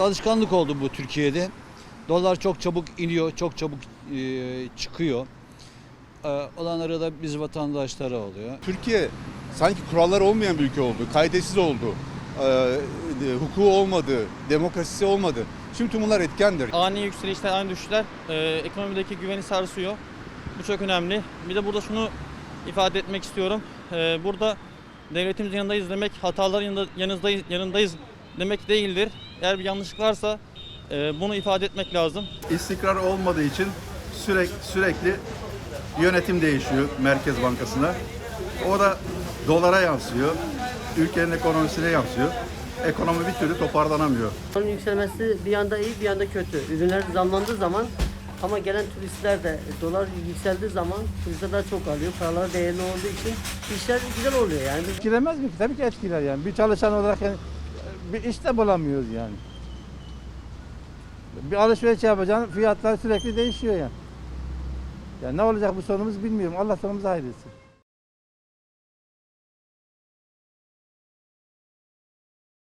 alışkanlık oldu bu Türkiye'de. Dolar çok çabuk iniyor, çok çabuk e, çıkıyor. E, olanları da biz vatandaşlara oluyor. Türkiye sanki kuralları olmayan bir ülke oldu. Kaydetsiz oldu. Ee, e, hukuku olmadı. Demokrasisi olmadı. Şimdi tüm bunlar etkendir. Ani yükselişler, ani düşüşler e, ekonomideki güveni sarsıyor. Bu çok önemli. Bir de burada şunu ifade etmek istiyorum. E, burada devletimizin yanındayız demek, hataların yanında, yanınızdayız, yanındayız demek değildir. Eğer bir yanlışlık varsa e, bunu ifade etmek lazım. istikrar olmadığı için sürekli sürekli yönetim değişiyor Merkez Bankası'nda. O da dolara yansıyor. Ülkenin ekonomisine yansıyor. Ekonomi bir türlü toparlanamıyor. Onun yükselmesi bir yanda iyi bir yanda kötü. Ürünler zamlandığı zaman ama gelen turistler de dolar yükseldiği zaman turistler daha çok alıyor. Paralar değerli olduğu için işler güzel oluyor yani. Etkilemez mi? Tabii ki etkiler yani. Bir çalışan olarak yani bir iş de bulamıyoruz yani. Bir alışveriş yapacaksın fiyatlar sürekli değişiyor yani. Yani ne olacak bu sonumuz bilmiyorum. Allah sonumuzu hayretsin.